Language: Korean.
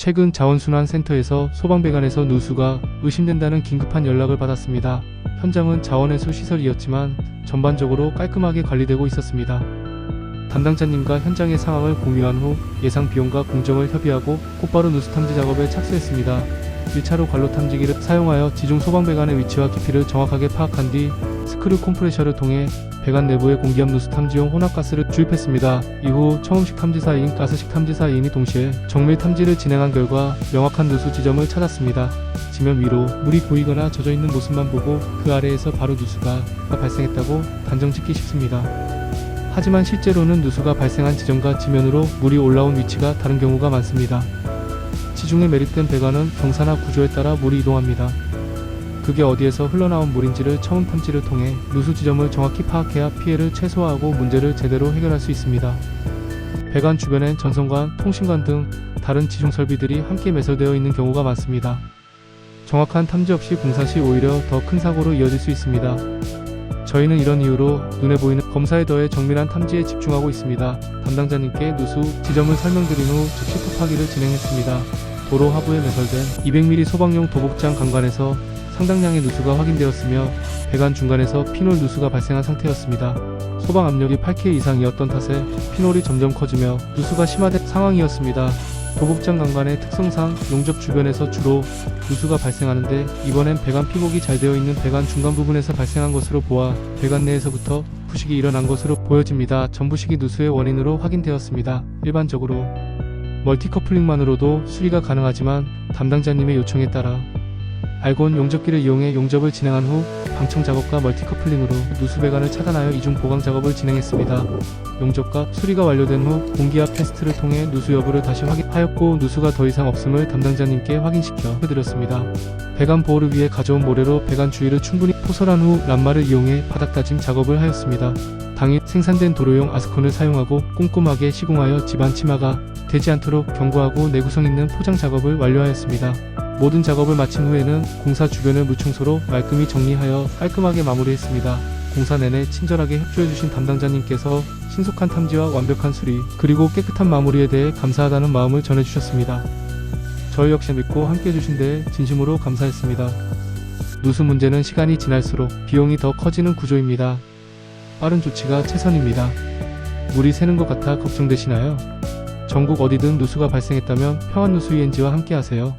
최근 자원순환센터에서 소방배관에서 누수가 의심된다는 긴급한 연락을 받았습니다. 현장은 자원회수 시설이었지만 전반적으로 깔끔하게 관리되고 있었습니다. 담당자님과 현장의 상황을 공유한 후 예상 비용과 공정을 협의하고 곧바로 누수 탐지 작업에 착수했습니다. 1차로 관로 탐지기를 사용하여 지중 소방배관의 위치와 깊이를 정확하게 파악한 뒤 스크류 컴프레셔를 통해 배관 내부에 공기압 누수 탐지용 혼합가스를 주입했습니다. 이후 처음식 탐지사인 가스식 탐지사인이 동시에 정밀 탐지를 진행한 결과 명확한 누수 지점을 찾았습니다. 지면 위로 물이 고이거나 젖어 있는 모습만 보고 그 아래에서 바로 누수가 발생했다고 단정 짓기 쉽습니다. 하지만 실제로는 누수가 발생한 지점과 지면으로 물이 올라온 위치가 다른 경우가 많습니다. 지중해 매립된 배관은 경사나 구조에 따라 물이 이동합니다. 그게 어디에서 흘러나온 물인지를 처음 탐지를 통해 누수 지점을 정확히 파악해야 피해를 최소화하고 문제를 제대로 해결할 수 있습니다. 배관 주변엔 전선관, 통신관 등 다른 지중 설비들이 함께 매설되어 있는 경우가 많습니다. 정확한 탐지 없이 공사 시 오히려 더 큰 사고로 이어질 수 있습니다. 저희는 이런 이유로 눈에 보이는 검사에 더해 정밀한 탐지에 집중하고 있습니다. 담당자님께 누수 지점을 설명드린 후 즉시 토파기를 진행했습니다. 도로 하부에 매설된 200mm 소방용 도복장 강관에서 상당량의 누수가 확인되었으며 배관 중간에서 피놀 누수가 발생한 상태였습니다. 소방 압력이 8K 이상이었던 탓에 피놀이 점점 커지며 누수가 심화된 상황이었습니다. 도복장 강관의 특성상 용접 주변에서 주로 누수가 발생하는데 이번엔 배관 피복이 잘 되어 있는 배관 중간 부분에서 발생한 것으로 보아 배관 내에서부터 부식이 일어난 것으로 보여집니다. 전부식이 누수의 원인으로 확인되었습니다. 일반적으로 멀티커플링만으로도 수리가 가능하지만 담당자님의 요청에 따라 알곤 용접기를 이용해 용접을 진행한 후 방청 작업과 멀티 커플링으로 누수 배관을 차단하여 이중 보강 작업을 진행했습니다. 용접과 수리가 완료된 후 공기압 테스트를 통해 누수 여부를 다시 확인하였고 누수가 더 이상 없음을 담당자님께 확인시켜 드렸습니다. 배관 보호를 위해 가져온 모래로 배관 주위를 충분히 포설한 후 람마를 이용해 바닥 다짐 작업을 하였습니다. 당일 생산된 도로용 아스콘을 사용하고 꼼꼼하게 시공하여 집안 치마가 되지 않도록 견고하고 내구성 있는 포장 작업을 완료하였습니다. 모든 작업을 마친 후에는 공사 주변을 물청소로 말끔히 정리하여 깔끔하게 마무리했습니다. 공사 내내 친절하게 협조해주신 담당자님께서 신속한 탐지와 완벽한 수리, 그리고 깨끗한 마무리에 대해 감사하다는 마음을 전해주셨습니다. 저희 역시 믿고 함께 해주신 데 진심으로 감사했습니다. 누수 문제는 시간이 지날수록 비용이 더 커지는 구조입니다. 빠른 조치가 최선입니다. 물이 새는 것 같아 걱정되시나요? 전국 어디든 누수가 발생했다면 평안누수위엔지와 함께 하세요.